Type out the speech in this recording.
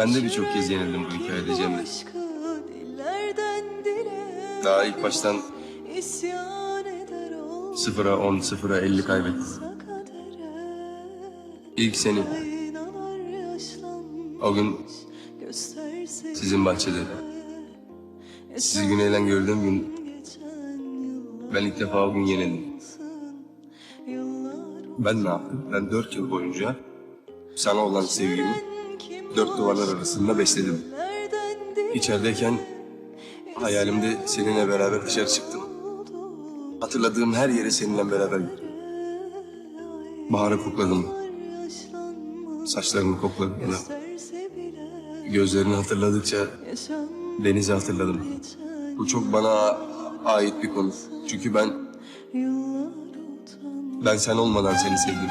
Ben de birçok kez yenildim bu hikayede Cemre. Daha ilk baştan sıfıra 10, sıfıra 50 kaybettim. İlk seni, o gün sizin bahçede. Sizi güneyle gördüğüm gün ben ilk defa o gün yenildim. Ben ne yaptım? Ben dört yıl boyunca sana olan sevgimi dört duvarlar arasında besledim. İçerideyken hayalimde seninle beraber dışarı çıktım. Hatırladığım her yere seninle beraber gittim. Baharı kokladım, saçlarını kokladım. Gözlerini hatırladıkça denizi hatırladım. Bu çok bana ait bir konu. Çünkü ben ben sen olmadan seni sevdim.